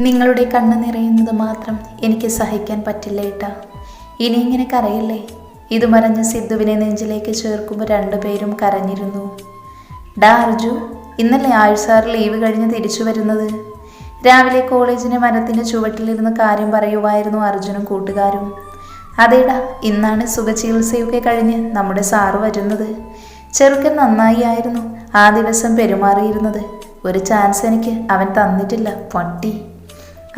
നിങ്ങളുടെ കണ്ണ് നിറയുന്നത് മാത്രം എനിക്ക് സഹിക്കാൻ പറ്റില്ല ഏട്ടാ. ഇനി ഇങ്ങനെ കരയില്ലേ? ഇത് മറഞ്ഞ് സിദ്ധുവിനെ നെഞ്ചിലേക്ക് ചേർക്കുമ്പോൾ രണ്ടുപേരും കരഞ്ഞിരുന്നു. ഡാ അർജു ഇന്നലെ ആഴ്സാർ സാർ ലീവ് കഴിഞ്ഞ് തിരിച്ചു വരുന്നത്? രാവിലെ കോളേജിന് മരത്തിന്റെ ചുവട്ടിലിരുന്ന് കാര്യം പറയുമായിരുന്നു അർജുനും കൂട്ടുകാരും. അതേടാ ഇന്നാണ് സുഖചികിത്സയൊക്കെ കഴിഞ്ഞ് നമ്മുടെ സാറ് വരുന്നത്. ചെറുക്കൻ നന്നായി ആയിരുന്നു ആ ദിവസം പെരുമാറിയിരുന്നത്. ഒരു ചാൻസ് എനിക്ക് അവൻ തന്നിട്ടില്ല പൊട്ടി.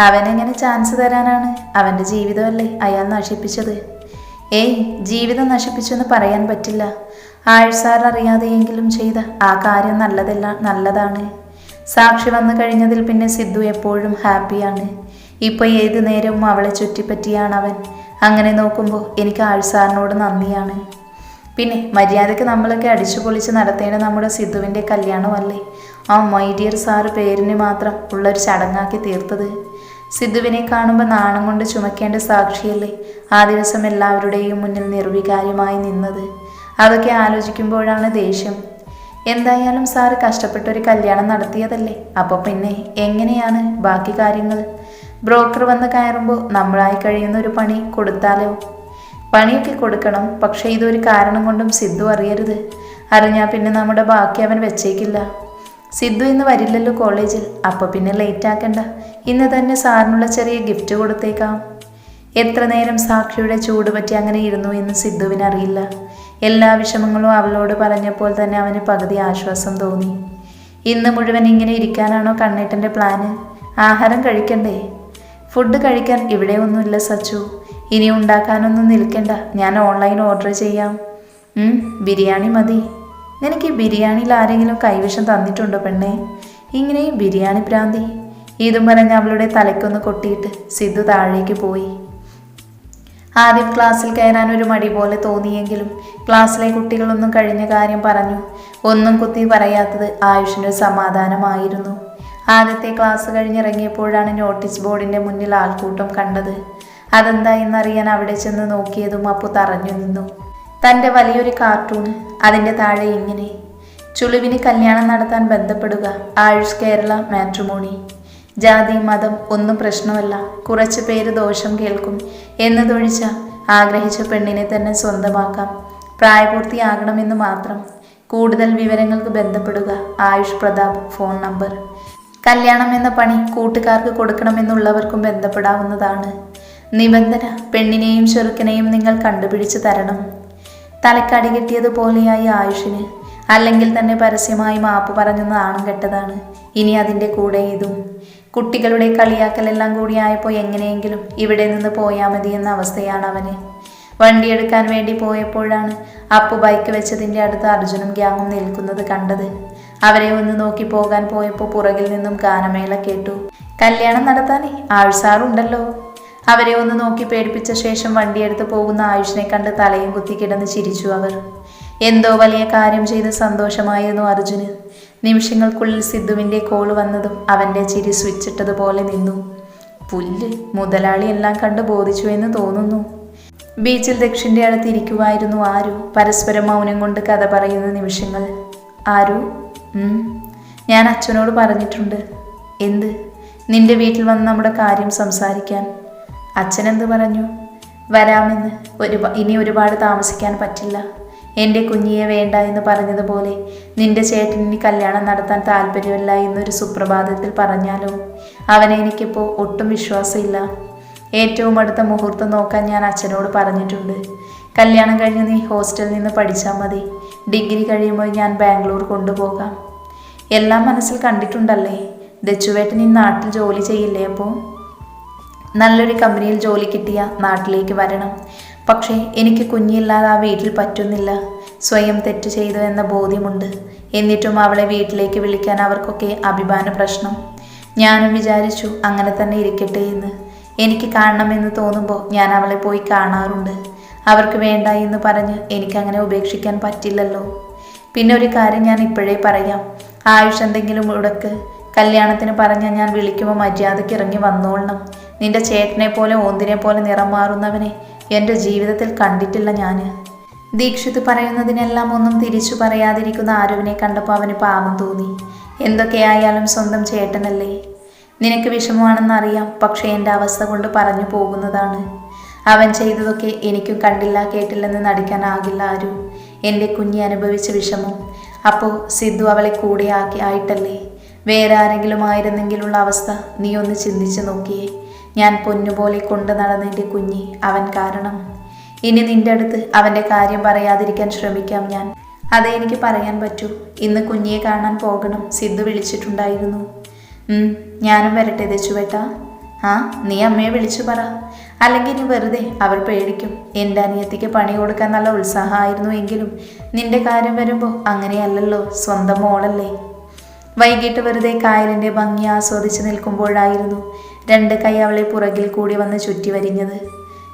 അവനെങ്ങനെ ചാൻസ് തരാനാണ്? അവന്റെ ജീവിതമല്ലേ അയാൾ നശിപ്പിച്ചത്? ഏയ് ജീവിതം നശിപ്പിച്ചെന്ന് പറയാൻ പറ്റില്ല. ആഴ്സാർ അറിയാതെയെങ്കിലും ചെയ്ത ആ കാര്യം നല്ലതല്ല നല്ലതാണ്. സാക്ഷി വന്നു കഴിഞ്ഞതിൽ പിന്നെ സിദ്ധു എപ്പോഴും ഹാപ്പിയാണ്. ഇപ്പോൾ ഏത് നേരവും അവളെ ചുറ്റിപ്പറ്റിയാണ് അവൻ. അങ്ങനെ നോക്കുമ്പോൾ എനിക്ക് ആഴ്സാറിനോട് നന്ദിയാണ്. പിന്നെ മര്യാദയ്ക്ക് നമ്മളൊക്കെ അടിച്ചു പൊളിച്ച് നടത്തേണ്ട നമ്മുടെ സിദ്ധുവിന്റെ കല്യാണമല്ലേ? ആ മൈ ഡിയർ സാറ് പേരിന് മാത്രം ഉള്ളൊരു ചടങ്ങാക്കി തീർത്തത്. സിദ്ധുവിനെ കാണുമ്പോൾ നാണം കൊണ്ട് ചുമക്കേണ്ട സാക്ഷിയല്ലേ? ആ ദിവസം എല്ലാവരുടെയും മുന്നിൽ നിർവികാര്യമായി നിന്നത്. അതൊക്കെ ആലോചിക്കുമ്പോഴാണ് ദേഷ്യം. എന്തായാലും സാറ് കഷ്ടപ്പെട്ട ഒരു കല്യാണം നടത്തിയതല്ലേ? അപ്പോൾ പിന്നെ എങ്ങനെയാണ് ബാക്കി കാര്യങ്ങൾ? ബ്രോക്കർ വന്ന് കയറുമ്പോൾ നമ്മളായി കഴിയുന്ന ഒരു പണി കൊടുത്താലോ? പണിയൊക്കെ കൊടുക്കണം പക്ഷേ ഇതൊരു കാരണം കൊണ്ടും സിദ്ധു അറിയരുത്. അറിഞ്ഞാൽ പിന്നെ നമ്മുടെ ബാക്കി അവൻ വെച്ചേക്കില്ല. സിദ്ധു ഇന്ന് വരില്ലല്ലോ കോളേജിൽ അപ്പോൾ പിന്നെ ലേറ്റ് ആക്കണ്ട. ഇന്ന് തന്നെ സാറിനുള്ള ചെറിയ ഗിഫ്റ്റ് കൊടുത്തേക്കാം. എത്ര നേരം സാക്ഷിയുടെ ചൂട് പറ്റി അങ്ങനെ ഇരുന്നു എന്ന് സിദ്ധുവിന് അറിയില്ല. എല്ലാ വിഷമങ്ങളും അവളോട് പറഞ്ഞപ്പോൾ തന്നെ അവന് പകുതി ആശ്വാസം തോന്നി. ഇന്ന് മുഴുവൻ ഇങ്ങനെ ഇരിക്കാനാണോ കണ്ണേട്ടന്റെ പ്ലാന് ആഹാരം കഴിക്കണ്ടേ? ഫുഡ് കഴിക്കാൻ ഇവിടെ ഒന്നുമില്ല സച്ചു. ഇനി ഉണ്ടാക്കാനൊന്നും നിൽക്കണ്ട. ഞാൻ ഓൺലൈൻ ഓർഡർ ചെയ്യാം. ബിരിയാണി മതി. നിനക്ക് ബിരിയാണിയിൽ ആരെങ്കിലും കൈവശം തന്നിട്ടുണ്ടോ പെണ്ണേ? ഇങ്ങനെയും ബിരിയാണി പ്രാന്തി. ഇതും പറഞ്ഞ് അവളുടെ തലയ്ക്കൊന്ന് കൊട്ടിയിട്ട് സിദ്ധു താഴേക്ക് പോയി. ആദ്യം ക്ലാസ്സിൽ കയറാൻ ഒരു മടി പോലെ തോന്നിയെങ്കിലും ക്ലാസ്സിലെ കുട്ടികളൊന്നും കഴിഞ്ഞ കാര്യം പറഞ്ഞു. ഒന്നും കുത്തി പറയാത്തത് ആയുഷിന്റെ സമാധാനമായിരുന്നു. ആദ്യത്തെ ക്ലാസ് കഴിഞ്ഞിറങ്ങിയപ്പോഴാണ് നോട്ടീസ് ബോർഡിന്റെ മുന്നിൽ ആൾക്കൂട്ടം കണ്ടത്. അതെന്താ എന്നറിയാൻ അവിടെ ചെന്ന് നോക്കിയതും അപ്പു തറഞ്ഞു നിന്നു. തന്റെ വലിയൊരു കാർട്ടൂൺ അതിന്റെ താഴെ ഇങ്ങനെ. ചുളുവിന് കല്യാണം നടത്താൻ ബന്ധപ്പെടുക ആയുഷ് കേരള മാട്രിമോണി. ജാതി മതം ഒന്നും പ്രശ്നമല്ല. കുറച്ച് പേര് ദോഷം കേൾക്കും. എന്നതൊഴിച്ച ആഗ്രഹിച്ച പെണ്ണിനെ തന്നെ സ്വന്തമാക്കാം. പ്രായപൂർത്തിയാകണമെന്ന് മാത്രം. കൂടുതൽ വിവരങ്ങൾക്ക് ബന്ധപ്പെടുക. Ayush Pratap phone number. കല്യാണം എന്ന പണി കൂട്ടുകാർക്ക് കൊടുക്കണമെന്നുള്ളവർക്കും ബന്ധപ്പെടാവുന്നതാണ്. നിബന്ധന പെണ്ണിനെയും ചെറുക്കനെയും നിങ്ങൾ കണ്ടുപിടിച്ച് തരണം. തലക്കടി കിട്ടിയതുപോലെയായി ആയുഷിന്. അല്ലെങ്കിൽ തന്നെ പരസ്യമായി മാപ്പ് പറഞ്ഞു നാണം കെട്ടതാണ്. ഇനി അതിന്റെ കൂടെ ഇതും. കുട്ടികളുടെ കളിയാക്കലെല്ലാം കൂടിയായപ്പോൾ എങ്ങനെയെങ്കിലും ഇവിടെ നിന്ന് പോയാൽ മതി എന്ന അവസ്ഥയാണ് അവന്. വണ്ടിയെടുക്കാൻ വേണ്ടി പോയപ്പോഴാണ് അപ്പു ബൈക്ക് വെച്ചതിന്റെ അടുത്ത് അർജുനും ഗ്യാങ്ങും നിൽക്കുന്നത് കണ്ടത്. അവരെ ഒന്ന് നോക്കി പോകാൻ പോയപ്പോൾ പുറകിൽ നിന്നും ഗാനമേള കേട്ടു. കല്യാണം നടത്താനേ ആഴ്സാറുണ്ടല്ലോ അവരെ ഒന്ന് നോക്കി പേടിപ്പിച്ച ശേഷം വണ്ടിയെടുത്ത് പോകുന്ന ആയുഷിനെ കണ്ട് തലയും കുത്തി കിടന്ന് ചിരിച്ചു അവർ. എന്തോ വലിയ കാര്യം ചെയ്ത് സന്തോഷമായിരുന്നു അർജുന്. നിമിഷങ്ങൾക്കുള്ളിൽ സിദ്ധുവിന്റെ കോൾ വന്നതും അവന്റെ ചിരി സ്വിച്ചിട്ടതുപോലെ നിന്നു. പുല്ല് മുതലാളി എല്ലാം കണ്ട് ബോധിച്ചു എന്ന് തോന്നുന്നു. ബീച്ചിൽ ദക്ഷിന്റെ അടുത്ത് ഇരിക്കുമായിരുന്നു ആരു. പരസ്പരം മൗനം കൊണ്ട് കഥ പറയുന്ന നിമിഷങ്ങൾ. ആരു? ഞാൻ അച്ഛനോട് പറഞ്ഞിട്ടുണ്ട്. എന്ത്? നിന്റെ വീട്ടിൽ വന്ന് നമ്മുടെ കാര്യം സംസാരിക്കാൻ. അച്ഛനെന്ത് പറഞ്ഞു? വരാമെന്ന്. ഒരു ഇനി ഒരുപാട് താമസിക്കാൻ പറ്റില്ല. എന്റെ കുഞ്ഞിയെ വേണ്ട എന്ന് പറഞ്ഞതുപോലെ നിന്റെ ചേട്ടനിനി കല്യാണം നടത്താൻ താല്പര്യമില്ല എന്നൊരു സുപ്രഭാതത്തിൽ പറഞ്ഞാലോ? അവനെ എനിക്കിപ്പോൾ ഒട്ടും വിശ്വാസമില്ല. ഏറ്റവും അടുത്ത മുഹൂർത്തം നോക്കാൻ ഞാൻ അച്ഛനോട് പറഞ്ഞിട്ടുണ്ട്. കല്യാണം കഴിഞ്ഞ് നീ ഹോസ്റ്റലിൽ നിന്ന് പഠിച്ചാൽ മതി. ഡിഗ്രി കഴിയുമ്പോൾ ഞാൻ ബാംഗ്ലൂർ കൊണ്ടുപോകാം. എല്ലാം മനസ്സിൽ കണ്ടിട്ടുണ്ടല്ലേ? ദച്ചുവേട്ടൻ ഈ നാട്ടിൽ ജോലി ചെയ്യില്ലേ അപ്പോൾ നല്ലൊരു കമ്പനിയിൽ ജോലി കിട്ടിയ നാട്ടിലേക്ക് വരണം. പക്ഷേ എനിക്ക് കുഞ്ഞില്ലാതെ ആ വീട്ടിൽ പറ്റുന്നില്ല. സ്വയം തെറ്റ് ചെയ്തു എന്ന ബോധ്യമുണ്ട്. എന്നിട്ടും അവളെ വീട്ടിലേക്ക് വിളിക്കാൻ അവർക്കൊക്കെ അഭിമാന പ്രശ്നം. ഞാനും വിചാരിച്ചു അങ്ങനെ തന്നെ ഇരിക്കട്ടെ എന്ന്. എനിക്ക് കാണണമെന്ന് തോന്നുമ്പോൾ ഞാൻ അവളെ പോയി കാണാറുണ്ട്. അവർക്ക് വേണ്ട എന്ന് പറഞ്ഞ് എനിക്കങ്ങനെ ഉപേക്ഷിക്കാൻ പറ്റില്ലല്ലോ. പിന്നെ ഒരു കാര്യം ഞാൻ ഇപ്പോഴേ പറയാം. ആയുഷ് എന്തെങ്കിലും ഉടക്ക് കല്യാണത്തിന് പറഞ്ഞ ഞാൻ വിളിക്കുമ്പോൾ മര്യാദയ്ക്ക് ഇറങ്ങി വന്നോളണം. നിന്റെ ചേട്ടനെ പോലെ ഓന്തിനെ പോലെ നിറം മാറുന്നവനെ എന്റെ ജീവിതത്തിൽ കണ്ടിട്ടില്ല ഞാൻ ദീക്ഷിത് പറയുന്നതിനെല്ലാം ഒന്നും തിരിച്ചു പറയാതിരിക്കുന്ന ആരുവിനെ കണ്ടപ്പോൾ അവന് പാവം തോന്നി. എന്തൊക്കെയായാലും സ്വന്തം ചേട്ടനല്ലേ. നിനക്ക് വിഷമമാണെന്നറിയാം പക്ഷേ എന്റെ അവസ്ഥ കൊണ്ട് പറഞ്ഞു പോകുന്നതാണ്. അവൻ ചെയ്തതൊക്കെ എനിക്കും കണ്ടില്ല കേട്ടില്ലെന്ന് നടിക്കാനാകില്ല ആരും. എന്റെ കുഞ്ഞി അനുഭവിച്ച വിഷമം. അപ്പോൾ സിദ്ധു അവളെ കൂടെ ആക്കി ആയിട്ടല്ലേ? വേറെ ആരെങ്കിലും ആയിരുന്നെങ്കിലുള്ള അവസ്ഥ നീ ഒന്ന് ചിന്തിച്ചു നോക്കിയേ. ഞാൻ പൊന്നുപോലെ കൊണ്ടു നടന്നെന്റെ കുഞ്ഞി അവൻ കാരണം. ഇനി നിന്റെ അടുത്ത് അവന്റെ കാര്യം പറയാതിരിക്കാൻ ശ്രമിക്കാം ഞാൻ. അതേ എനിക്ക് പറയാൻ പറ്റൂ. ഇന്ന് കുഞ്ഞിയെ കാണാൻ പോകണം സിദ്ധു വിളിച്ചിട്ടുണ്ടായിരുന്നു. ഞാനും വരട്ടെ ദച്ചുവേട്ട ആ നീ അമ്മയെ വിളിച്ചു പറ. അല്ലെങ്കിൽ നീ വെറുതെ അവൾ പേടിക്കും. എന്റെ അനിയത്തിക്ക് പണി കൊടുക്കാൻ നല്ല ഉത്സാഹമായിരുന്നു എങ്കിലും നിന്റെ കാര്യം വരുമ്പോൾ അങ്ങനെയല്ലല്ലോ സ്വന്തം മോളല്ലേ. വൈകിട്ട് വെറുതെ കായലിന്റെ ഭംഗി ആസ്വദിച്ച് നിൽക്കുമ്പോഴായിരുന്നു രണ്ട് കൈ അവളെ പുറകിൽ കൂടി വന്ന് ചുറ്റി വരിഞ്ഞത്.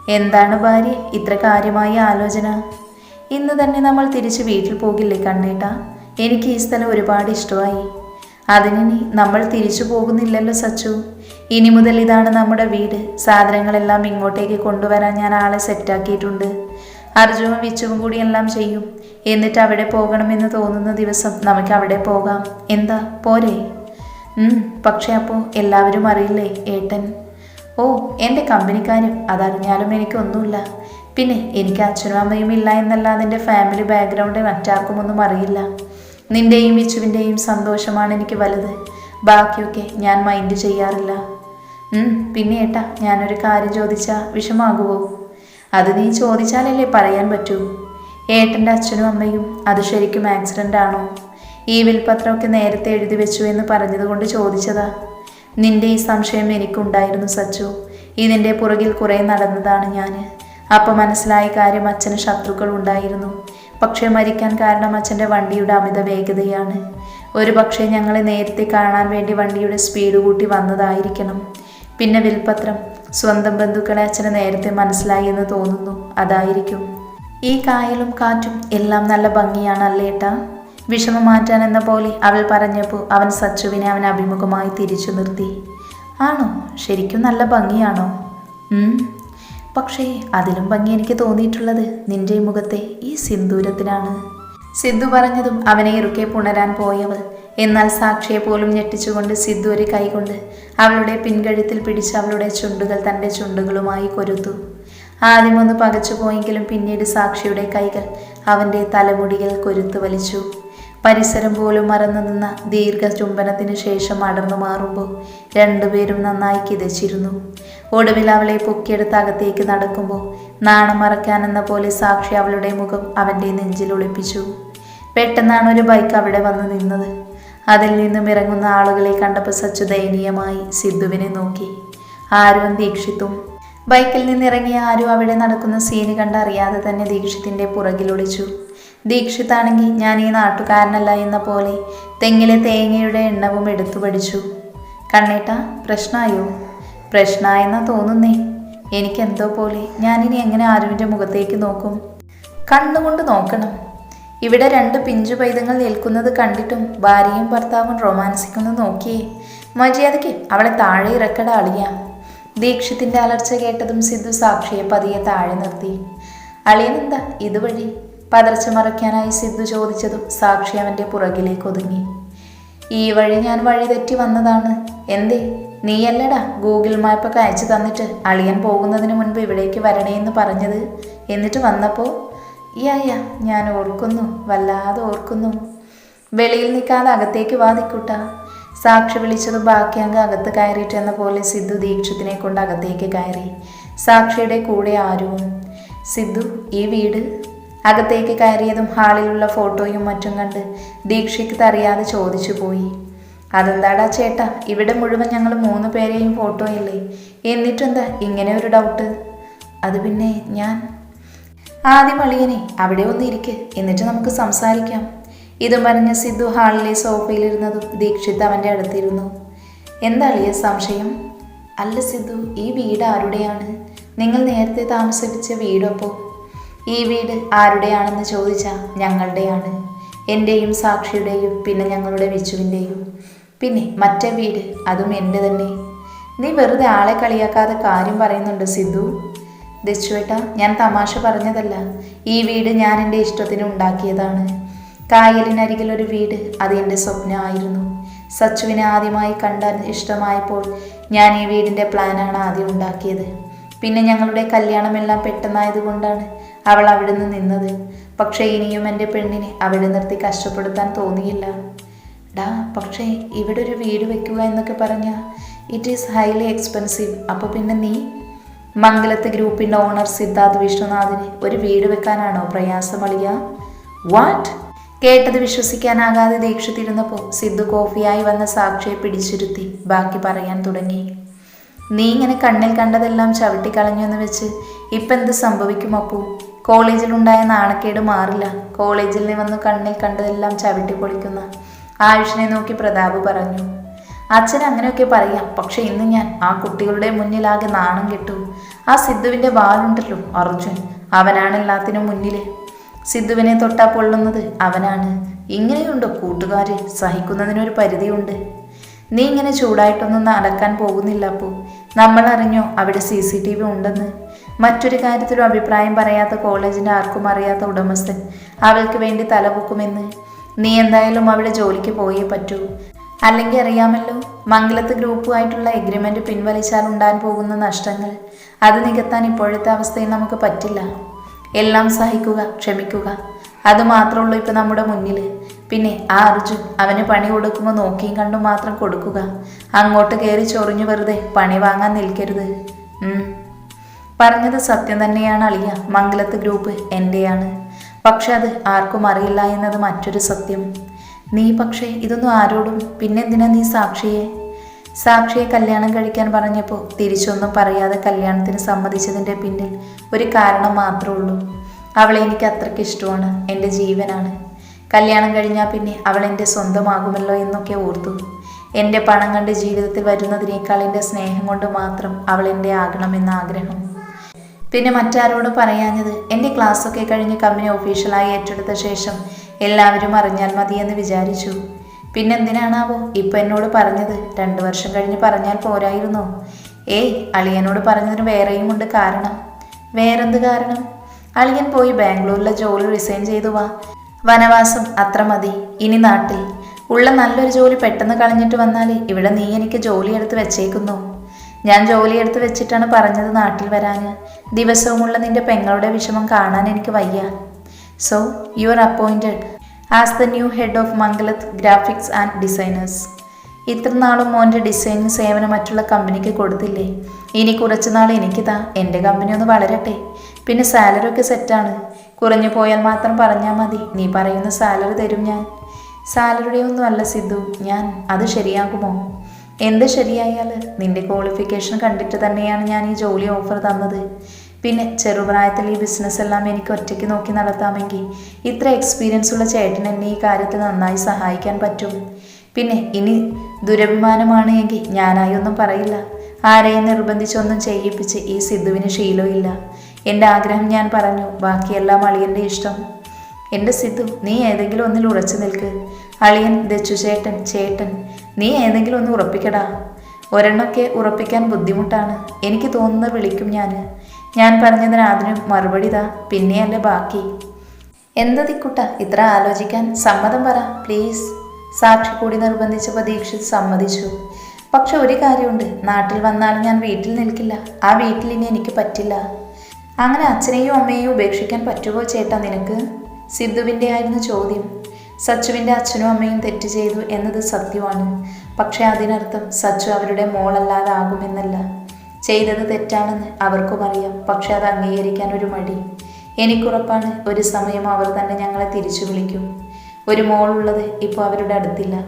എന്താണ് ഭാര്യ? ഇത്ര കാര്യമായ ആലോചന? ഇന്ന് തന്നെ നമ്മൾ തിരിച്ച് വീട്ടിൽ പോകില്ലേ കണ്ണേട്ട? എനിക്ക് ഈ സ്ഥലം ഒരുപാട് ഇഷ്ടമായി. അതിനി നമ്മൾ തിരിച്ചു പോകുന്നില്ലല്ലോ സച്ചു. ഇനി മുതൽ ഇതാണ് നമ്മുടെ വീട്. സാധനങ്ങളെല്ലാം ഇങ്ങോട്ടേക്ക് കൊണ്ടുവരാൻ ഞാൻ ആളെ സെറ്റാക്കിയിട്ടുണ്ട്. അർജുനും വിച്ചുവും കൂടി എല്ലാം ചെയ്യും. എന്നിട്ട് അവിടെ പോകണമെന്ന് തോന്നുന്ന ദിവസം നമുക്ക് അവിടെ പോകാം. എന്താ? പോരെ? പക്ഷേ അപ്പോൾ എല്ലാവരും അറിയില്ലേ ഏട്ടൻ? ഓ എന്റെ കമ്പനിക്കാരും അതറിഞ്ഞാലും എനിക്കൊന്നുമില്ല. പിന്നെ എനിക്ക് അച്ഛനും അമ്മയും ഇല്ല എന്നല്ലാതെ എന്റെ ഫാമിലി ബാക്ക്ഗ്രൗണ്ട് മറ്റാർക്കും ഒന്നും അറിയില്ല. നിന്റെയും വിച്ചുവിന്റെയും സന്തോഷമാണ് എനിക്ക് വലുത്. ബാക്കിയൊക്കെ ഞാൻ മൈൻഡ് ചെയ്യാറില്ല. പിന്നെ ഏട്ടാ ഞാനൊരു കാര്യം ചോദിച്ചാൽ വിഷമാകുമോ അത് നീ ചോദിച്ചാലല്ലേ പറയാൻ പറ്റൂ. ഏട്ടന്റെ അച്ഛനും അമ്മയും അത് ശരിക്കും ആക്സിഡന്റ് ആണോ? ഈ വിൽപത്രമൊക്കെ നേരത്തെ എഴുതി വെച്ചു എന്ന് പറഞ്ഞതുകൊണ്ട് ചോദിച്ചതാ. നിന്റെ ഈ സംശയം എനിക്കുണ്ടായിരുന്നു സച്ചു. ഇതിന്റെ പുറകിൽ കുറേ നടന്നതാണ് ഞാൻ അപ്പം മനസ്സിലായ കാര്യം അച്ഛന് ശത്രുക്കൾ ഉണ്ടായിരുന്നു. പക്ഷേ മരിക്കാൻ കാരണം അച്ഛന്റെ വണ്ടിയുടെ അമിത വേഗതയാണ്. ഒരു പക്ഷേ ഞങ്ങളെ നേരത്തെ കാണാൻ വേണ്ടി വണ്ടിയുടെ സ്പീഡ് കൂട്ടി വന്നതായിരിക്കണം. പിന്നെ വിൽപത്രം സ്വന്തം ബന്ധുക്കളെ അച്ഛന് നേരത്തെ മനസ്സിലായി എന്ന് തോന്നുന്നു. അതായിരിക്കും. ഈ കായലും കാറ്റും എല്ലാം നല്ല ഭംഗിയാണ് അല്ലേട്ടാ വിഷമം മാറ്റാൻ എന്ന പോലെ അവൾ പറഞ്ഞപ്പോൾ അവൻ സച്ചുവിനെ അവൻ അഭിമുഖമായി തിരിച്ചു നിർത്തി. ആണോ? ശരിക്കും നല്ല ഭംഗിയാണോ? പക്ഷേ അതിലും ഭംഗി എനിക്ക് തോന്നിയിട്ടുള്ളത് നിന്റെ മുഖത്തെ ഈ സിന്ദൂരത്തിനാണ്. സിദ്ധു പറഞ്ഞതും അവനെ ഇറുക്കെ പുണരാൻ പോയവൾ. എന്നാൽ സാക്ഷിയെ പോലും ഞെട്ടിച്ചുകൊണ്ട് സിദ്ധു ഒരു കൈകൊണ്ട് അവളുടെ പിൻകഴുത്തിൽ പിടിച്ച് അവളുടെ ചുണ്ടുകൾ തന്റെ ചുണ്ടുകളുമായി കൊരുത്തു. ആദ്യമൊന്ന് പകച്ചു പോയെങ്കിലും പിന്നീട് സാക്ഷിയുടെ കൈകൾ അവന്റെ തലമുടിയിൽ കൊരുത്തു വലിച്ചു. പരിസരം പോലും മറന്നു നിന്ന ദീർഘ ചുംബനത്തിന് ശേഷം അടർന്നു മാറുമ്പോൾ രണ്ടുപേരും നന്നായി കിതച്ചിരുന്നു. ഒടുവിൽ അവളെ പൊക്കിയെടുത്ത് അകത്തേക്ക് നടക്കുമ്പോൾ നാണം മറക്കാനെന്ന പോലെ സാക്ഷി അവളുടെ മുഖം അവന്റെ നെഞ്ചിൽ ഒളിപ്പിച്ചു. പെട്ടെന്നാണ് ഒരു ബൈക്ക് അവിടെ വന്ന് നിന്നത്. അതിൽ നിന്നും ഇറങ്ങുന്ന ആളുകളെ കണ്ടപ്പോൾ സച്ചു ദയനീയമായി സിദ്ധുവിനെ നോക്കി. ആരും ദീക്ഷിത്തും. ബൈക്കിൽ നിന്നിറങ്ങിയ ആരും അവിടെ നടക്കുന്ന സീന് കണ്ടറിയാതെ തന്നെ ദീക്ഷിത്തിന്റെ പുറകിൽ ഒളിച്ചു. ദീക്ഷിത്താണെങ്കിൽ ഞാൻ ഈ നാട്ടുകാരനല്ല എന്ന പോലെ തെങ്ങിലെ തേങ്ങയുടെ എണ്ണവും എടുത്തു പഠിച്ചു. കണ്ണേട്ട പ്രശ്നമായോ പ്രശ്നമായെന്നാ തോന്നുന്നേ. എനിക്കെന്തോ പോലെ ഞാനിനി എങ്ങനെ ആരുവിന്റെ മുഖത്തേക്ക് നോക്കും? കണ്ണുകൊണ്ട് നോക്കണം. ഇവിടെ രണ്ട് പിഞ്ചു പൈതങ്ങൾ നിൽക്കുന്നത് കണ്ടിട്ടും ഭാര്യയും ഭർത്താവും റൊമാൻസിക്കുന്നു നോക്കിയേ. മര്യാദയ്ക്ക് അവളെ താഴെ ഇറക്കട അളിയ. ദീക്ഷിത്തിന്റെ അലർച്ച കേട്ടതും സിദ്ധു സാക്ഷിയെ പതിയെ താഴെ നിർത്തി. അളിയനെന്താ ഇതുവഴി? പതർച്ച മറയ്ക്കാനായി സിദ്ധു ചോദിച്ചതും സാക്ഷി അവന്റെ പുറകിലേക്ക് ഒതുങ്ങി. ഈ വഴി ഞാൻ വഴി തെറ്റി വന്നതാണ്. എന്തേ? നീയല്ലടാ ഗൂഗിൾ മാപ്പൊക്കെ അയച്ചു തന്നിട്ട് അളിയൻ പോകുന്നതിന് മുൻപ് ഇവിടേക്ക് വരണേന്ന് പറഞ്ഞത്. എന്നിട്ട് വന്നപ്പോൾ യാ ഞാൻ ഓർക്കുന്നു വല്ലാതെ ഓർക്കുന്നു. വെളിയിൽ നിൽക്കാതെ അകത്തേക്ക് വാദിക്കൂട്ട സാക്ഷി വിളിച്ചത് ബാക്കി അങ്ങ് അകത്ത് കയറിയിട്ടെന്ന പോലെ സിദ്ധു ദീക്ഷത്തിനെ കൊണ്ട് അകത്തേക്ക് കയറി. സാക്ഷിയുടെ കൂടെ ആരുവും. സിദ്ധു ഈ വീട് അകത്തേക്ക് കയറിയതും ഹാളിലുള്ള ഫോട്ടോയും മറ്റും കണ്ട് ദീക്ഷയ്ക്ക് തറിയാതെ ചോദിച്ചു പോയി. അതെന്താടാ ചേട്ടാ? ഇവിടെ മുഴുവൻ ഞങ്ങൾ മൂന്ന് പേരെയും ഫോട്ടോ ഇല്ലേ? എന്നിട്ടെന്താ ഇങ്ങനെ ഒരു ഡൗട്ട് അത് പിന്നെ ഞാൻ ആദ്യം അളിയനെ അവിടെ ഒന്ന് ഇരിക്ക്. എന്നിട്ട് നമുക്ക് സംസാരിക്കാം ഇതും പറഞ്ഞ് സിദ്ധു ഹാളിലെ സോഫയിലിരുന്നതും ദീക്ഷിത് അവന്റെ അടുത്തിരുന്നു. എന്താ അളിയ സംശയം? അല്ല സിദ്ധു ഈ വീട് ആരുടെയാണ്? നിങ്ങൾ നേരത്തെ താമസിപ്പിച്ച വീടൊപ്പോ? ഈ വീട് ആരുടെയാണെന്ന് ചോദിച്ചാൽ ഞങ്ങളുടെയാണ്. എന്റെയും സാക്ഷിയുടെയും പിന്നെ ഞങ്ങളുടെ വിച്ചുവിന്റെയും പിന്നെ മറ്റേ വീട് അതും എന്റെ തന്നെ. നീ വെറുതെ ആളെ കളിയാക്കാതെ കാര്യം പറയുന്നുണ്ട് സിദ്ധു. ദച്ചുവേട്ട ഞാൻ തമാശ പറഞ്ഞതല്ല. ഈ വീട് ഞാൻ എന്റെ ഇഷ്ടത്തിന് ഉണ്ടാക്കിയതാണ്. കായലിനരികിൽ ഒരു വീട് അത് എന്റെ സ്വപ്നമായിരുന്നു. സച്ചുവിനെ ആദ്യമായി കണ്ടാൻ ഇഷ്ടമായപ്പോൾ ഞാൻ ഈ വീടിന്റെ പ്ലാനാണ് ആദ്യം ഉണ്ടാക്കിയത്. പിന്നെ ഞങ്ങളുടെ കല്യാണമെല്ലാം പെട്ടെന്നായതുകൊണ്ടാണ് അവൾ അവിടുന്ന് നിന്നത്. പക്ഷേ ഇനിയും എന്റെ പെണ്ണിനെ അവിടെ നിർത്തി കഷ്ടപ്പെടുത്താൻ തോന്നിയില്ല. ഡാ പക്ഷേ ഇവിടെ ഒരു വീട് വെക്കുക എന്നൊക്കെ പറഞ്ഞാൽ ഇറ്റ് ഈസ് ഹൈലി എക്സ്പെൻസീവ് അപ്പോൾ പിന്നെ നീ? മംഗലത്ത് ഗ്രൂപ്പിന്റെ ഓണർ സിദ്ധാർത്ഥ് വിഷ്ണുനാഥിന് ഒരു വീട് വെക്കാനാണോ പ്രയാസം അളിയ വാട്ട് കേട്ടത് വിശ്വസിക്കാനാകാതെ ദീക്ഷിത്തിരുന്നപ്പോൾ സിദ്ധു കോഫിയായി വന്ന സാക്ഷിയെ പിടിച്ചിരുത്തി ബാക്കി പറയാൻ തുടങ്ങി. നീ ഇങ്ങനെ കണ്ണിൽ കണ്ടതെല്ലാം ചവിട്ടിക്കളഞ്ഞു എന്ന് വെച്ച് ഇപ്പം എന്ത് സംഭവിക്കും അപ്പു? കോളേജിലുണ്ടായ നാണക്കേട് മാറില്ല. കോളേജിൽ നിന്ന് വന്ന് കണ്ണിൽ കണ്ടതെല്ലാം ചവിട്ടി പൊളിക്കുന്ന ആയുഷിനെ നോക്കി പ്രതാപ് പറഞ്ഞു. അച്ഛൻ അങ്ങനെയൊക്കെ പറയാം. പക്ഷെ ഇന്ന് ഞാൻ ആ കുട്ടികളുടെ മുന്നിലാകെ നാണം കെട്ടു. ആ സിദ്ധുവിന്റെ വാളുണ്ടല്ലോ അർജുൻ. അവനാണ് എല്ലാത്തിനും മുന്നിൽ സിദ്ധുവിനെ തൊട്ടാ പൊള്ളുന്നത് അവനാണ്. ഇങ്ങനെയുണ്ടോ കൂട്ടുകാർ സഹിക്കുന്നതിനൊരു പരിധിയുണ്ട്. നീ ഇങ്ങനെ ചൂടായിട്ടൊന്നും നടക്കാൻ പോകുന്നില്ല അപ്പോ. നമ്മൾ അറിഞ്ഞോ അവിടെ സി സി ടി വി ഉണ്ടെന്ന്? മറ്റൊരു കാര്യത്തിലും അഭിപ്രായം പറയാത്ത കോളേജിന്റെ ആർക്കും അറിയാത്ത ഉടമസ്ഥൻ അവൾക്ക് വേണ്ടി തലപൊക്കുമെന്ന്. നീ എന്തായാലും അവിടെ ജോലിക്ക് പോയേ പറ്റൂ. അല്ലെങ്കിൽ അറിയാമല്ലോ മംഗലത്ത് ഗ്രൂപ്പുമായിട്ടുള്ള എഗ്രിമെന്റ് പിൻവലിച്ചാൽ ഉണ്ടാൻ പോകുന്ന നഷ്ടങ്ങൾ അത് നികത്താൻ ഇപ്പോഴത്തെ അവസ്ഥയിൽ നമുക്ക് പറ്റില്ല. എല്ലാം സഹിക്കുക ക്ഷമിക്കുക. അത് മാത്രമുള്ളൂ ഇപ്പം നമ്മുടെ മുന്നിൽ പിന്നെ ആ അർജുൻ അവന് പണി കൊടുക്കുമ്പോൾ നോക്കിയും കണ്ടും മാത്രം കൊടുക്കുക. അങ്ങോട്ട് കയറി ചൊറിഞ്ഞു വെറുതെ പണി വാങ്ങാൻ നിൽക്കരുത്. പറഞ്ഞത് സത്യം തന്നെയാണ് അളിയ. മംഗലത്ത് ഗ്രൂപ്പ് എന്റെയാണ് പക്ഷെ അത് ആർക്കും അറിയില്ല എന്നത് മറ്റൊരു സത്യം. നീ പക്ഷേ ഇതൊന്നും ആരോടും പിന്നെന്തിനാ നീ സാക്ഷിയെ? സാക്ഷിയെ കല്യാണം കഴിക്കാൻ പറഞ്ഞപ്പോൾ തിരിച്ചൊന്നും പറയാതെ കല്യാണത്തിന് സമ്മതിച്ചതിന്റെ പിന്നിൽ ഒരു കാരണം മാത്രമേ ഉള്ളൂ. അവളെ എനിക്ക് അത്രയ്ക്ക് ഇഷ്ടമാണ്. എന്റെ ജീവനാണ്. കല്യാണം കഴിഞ്ഞാൽ പിന്നെ അവൾ എന്റെ സ്വന്തമാകുമല്ലോ എന്നൊക്കെ ഓർത്തു. എന്റെ പണം കണ്ട് ജീവിതത്തിൽ വരുന്നതിനേക്കാൾ എന്റെ സ്നേഹം കൊണ്ട് മാത്രം അവൾ എന്റെ ആകണമെന്ന ആഗ്രഹം. പിന്നെ മറ്റാരോട് പറയാഞ്ഞത് എന്റെ ക്ലാസ്സൊക്കെ കഴിഞ്ഞ് കമ്പനി ഒഫീഷ്യലായി ഏറ്റെടുത്ത ശേഷം എല്ലാവരും അറിഞ്ഞാൽ മതിയെന്ന് വിചാരിച്ചു. പിന്നെ പിന്നെന്തിനാണാവോ ഇപ്പം എന്നോട് പറഞ്ഞത്? രണ്ടു വർഷം കഴിഞ്ഞ് പറഞ്ഞാൽ പോരായിരുന്നോ? ഏയ് അളിയനോട് പറഞ്ഞതിന് വേറെയും ഉണ്ട് കാരണം. വേറെന്ത് കാരണം? അളിയൻ പോയി ബാംഗ്ലൂരിലെ ജോലി റിസൈൻ ചെയ്തു വാ. വനവാസം അത്ര മതി. ഇനി നാട്ടിൽ. ഉള്ള നല്ലൊരു ജോലി പെട്ടെന്ന് കളഞ്ഞിട്ട് വന്നാൽ ഇവിടെ നീ എനിക്ക് ജോലി എടുത്ത് വെച്ചേക്കുന്നു. ഞാൻ ജോലി എടുത്ത് വെച്ചിട്ടാണ് പറഞ്ഞത് നാട്ടിൽ വരാന്. ദിവസവുമുള്ള നിന്റെ പെങ്ങളുടെ വിഷമം കാണാൻ എനിക്ക് വയ്യ. So you are appointed as the new head of Mangalath graphics and designers ഇത്ര നാളും മോന്റെ ഡിസൈനിങ് സേവനം മറ്റുള്ള കമ്പനിക്ക് കൊടുത്തില്ലേ? ഇനി കുറച്ചുനാൾ എനിക്കിതാ എന്റെ കമ്പനി ഒന്ന് വളരട്ടെ. പിന്നെ സാലറി ഒക്കെ സെറ്റാണ് കുറഞ്ഞു പോയാൽ മാത്രം പറഞ്ഞാൽ മതി. നീ പറയുന്ന സാലറി തരും ഞാൻ. സാലറിയുടെ ഒന്നും അല്ല സിദ്ധു. ഞാൻ അത് ശരിയാകുമോ? എന്ത് ശരിയായാൽ നിന്റെ ക്വാളിഫിക്കേഷൻ കണ്ടിട്ട് തന്നെയാണ് ഞാൻ ഈ ജോലി ഓഫർ തന്നത്. പിന്നെ ചെറുപ്രായത്തിൽ ഈ ബിസിനസ് എല്ലാം എനിക്ക് ഒറ്റയ്ക്ക് നോക്കി നടത്താമെങ്കിൽ ഇത്ര എക്സ്പീരിയൻസ് ഉള്ള ചേട്ടൻ എന്നെ ഈ കാര്യത്തിൽ നന്നായി സഹായിക്കാൻ പറ്റും. പിന്നെ ഇനി ദുരഭിമാനമാണ് എങ്കിൽ ഞാനായി ഒന്നും പറയില്ല. ആരെയും നിർബന്ധിച്ചൊന്നും ചെയ്യിപ്പിച്ച് ഈ സിദ്ധുവിന് ശീലമില്ല എന്റെ ആഗ്രഹം ഞാൻ പറഞ്ഞു. ബാക്കിയെല്ലാം അളിയന്റെ ഇഷ്ടം. എന്റെ സിദ്ധു നീ ഏതെങ്കിലും ഒന്നിൽ ഉറച്ചു നിൽക്ക്. അളിയൻ ദച്ചു ചേട്ടൻ ചേട്ടൻ നീ ഏതെങ്കിലും ഒന്ന് ഉറപ്പിക്കടാ. ഒരെണ്ണമൊക്കെ ഉറപ്പിക്കാൻ ബുദ്ധിമുട്ടാണ്. എനിക്ക് തോന്നുന്നത് വിളിക്കും ഞാൻ. ഞാൻ പറഞ്ഞതിന് അതിനും മറുപടി താ പിന്നെയല്ലേ ബാക്കി. എന്താ തിക്കുട്ട ഇത്ര ആലോചിക്കാൻ? സമ്മതം പറ പ്ലീസ് സാക്ഷി കൂടി നിർബന്ധിച്ചപ്പോൾ ദീക്ഷിത് സമ്മതിച്ചു. പക്ഷെ ഒരു കാര്യമുണ്ട് നാട്ടിൽ വന്നാലും ഞാൻ വീട്ടിൽ നിൽക്കില്ല. ആ വീട്ടിൽ ഇനി എനിക്ക് പറ്റില്ല. അങ്ങനെ അച്ഛനെയും അമ്മയെയും ഉപേക്ഷിക്കാൻ പറ്റുമോ ചേട്ടാ നിനക്ക്? സിദ്ധുവിന്റെ ആയിരുന്നു ചോദ്യം. സച്ചുവിന്റെ അച്ഛനും അമ്മയും തെറ്റ് ചെയ്തു എന്നത് സത്യമാണ്. പക്ഷെ അതിനർത്ഥം സച്ചു അവരുടെ മോളല്ലാതാകുമെന്നല്ല. ചെയ്തത് തെറ്റാണെന്ന് അവർക്കും അറിയാം. പക്ഷെ അത് അംഗീകരിക്കാൻ ഒരു മടി. എനിക്കുറപ്പാണ് ഒരു സമയം അവർ തന്നെ ഞങ്ങളെ തിരിച്ചു വിളിക്കും. ഒരു മോളുള്ളത് ഇപ്പോൾ അവരുടെ അടുത്തില്ല.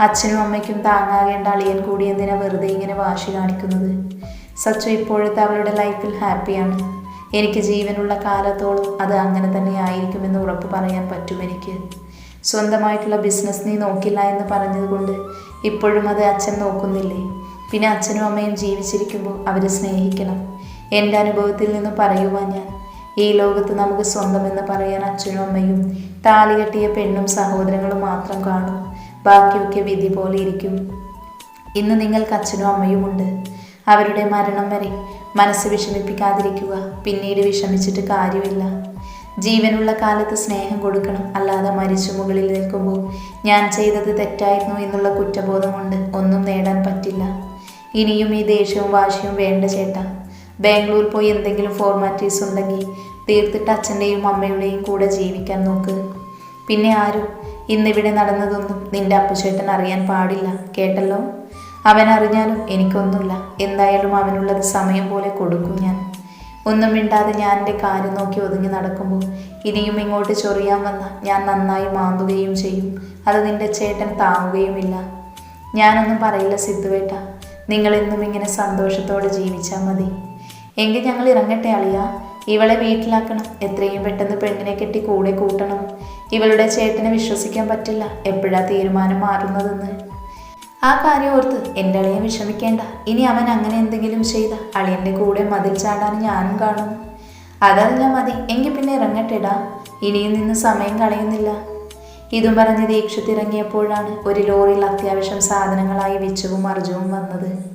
അച്ഛനും അമ്മയ്ക്കും താങ്ങാകേണ്ട അളിയൻ കൂടി എന്തിനാ വെറുതെ ഇങ്ങനെ വാശി കാണിക്കുന്നത്? സച്ചു ഇപ്പോഴത്തെ അവളുടെ ലൈഫിൽ ഹാപ്പിയാണ്. എനിക്ക് ജീവനുള്ള കാലത്തോളം അത് അങ്ങനെ തന്നെ ആയിരിക്കുമെന്ന് ഉറപ്പ് പറയാൻ പറ്റും എനിക്ക്. സ്വന്തമായിട്ടുള്ള ബിസിനസ് നീ നോക്കില്ല എന്ന് പറഞ്ഞതുകൊണ്ട് ഇപ്പോഴും അത് അച്ഛൻ നോക്കുന്നില്ലേ? പിന്നെ അച്ഛനും അമ്മയും ജീവിച്ചിരിക്കുമ്പോൾ അവരെ സ്നേഹിക്കണം. എന്റെ അനുഭവത്തിൽ നിന്ന് പറയുവാൻ ഞാൻ. ഈ ലോകത്ത് നമുക്ക് സ്വന്തമെന്ന് പറയാൻ അച്ഛനും അമ്മയും താലി കെട്ടിയ പെണ്ണും സഹോദരങ്ങളും മാത്രം കാണും. ബാക്കിയൊക്കെ വിധി പോലെ ഇരിക്കും. ഇന്ന് നിങ്ങൾക്ക് അച്ഛനും അമ്മയുമുണ്ട്. അവരുടെ മരണം വരെ മനസ്സ് വിഷമിപ്പിക്കാതിരിക്കുക. പിന്നീട് വിഷമിച്ചിട്ട് കാര്യമില്ല. ജീവനുള്ള കാലത്ത് സ്നേഹം കൊടുക്കണം. അല്ലാതെ മരിച്ചു മുകളിൽ നിൽക്കുമ്പോൾ ഞാൻ ചെയ്തത് തെറ്റായിരുന്നു എന്നുള്ള കുറ്റബോധം കൊണ്ട് ഒന്നും നേടാൻ പറ്റില്ല. ഇനിയും ഈ ദേഷ്യവും വാശിയും വേണ്ട ചേട്ട. ബാംഗ്ലൂർ പോയി എന്തെങ്കിലും ഫോർമാലിറ്റീസ് ഉണ്ടെങ്കിൽ തീർത്തിട്ട് അച്ഛന്റെയും അമ്മയുടെയും കൂടെ ജീവിക്കാൻ നോക്ക്. പിന്നെ ആരും ഇന്നിവിടെ നടന്നതൊന്നും നിന്റെ അപ്പുചേട്ടൻ അറിയാൻ പാടില്ല. കേട്ടല്ലോ? അവൻ അറിഞ്ഞാലും എനിക്കൊന്നുമില്ല. എന്തായാലും അവനുള്ളത് സമയം പോലെ കൊടുക്കും ഞാൻ. ഒന്നും മിണ്ടാതെ ഞാൻ എന്റെ കാര്യം നോക്കി ഒതുങ്ങി നടക്കുമ്പോൾ ഇനിയും ഇങ്ങോട്ട് ചൊറിയാൻ വന്ന ഞാൻ നന്നായി മാന്തുകയും ചെയ്യും. അത് നിന്റെ ചേട്ടൻ താങ്ങുകയുമില്ല. ഞാനൊന്നും പറയില്ല സിദ്ധുവേട്ട. നിങ്ങളെന്നും ഇങ്ങനെ സന്തോഷത്തോടെ ജീവിച്ചാൽ മതി. എങ്കിൽ ഞങ്ങൾ ഇറങ്ങട്ടെ അളിയ. ഇവളെ വീട്ടിലാക്കണം. എത്രയും പെട്ടെന്ന് പെണ്ണിനെ കെട്ടി കൂടെ കൂട്ടണം. ഇവളുടെ ചേട്ടനെ വിശ്വസിക്കാൻ പറ്റില്ല. എപ്പോഴാ തീരുമാനം മാറുന്നതെന്ന്. ആ കാര്യം ഓർത്ത് എന്റെ അളിയൻ വിഷമിക്കേണ്ട. ഇനി അവൻ അങ്ങനെ എന്തെങ്കിലും ചെയ്ത അളിയന്റെ കൂടെ മതിൽ ചാടാൻ ഞാനും കാണും. അതല്ല മതി എങ്കിൽ പിന്നെ ഇറങ്ങട്ടെടാ. ഇനിയും നിന്ന് സമയം കളയുന്നില്ല. ഇതും പറഞ്ഞ് ദീക്ഷത്തിറങ്ങിയപ്പോഴാണ് ഒരു ലോറിയിൽ അത്യാവശ്യം സാധനങ്ങളായി വിച്ചുവും അർജുവും വന്നത്.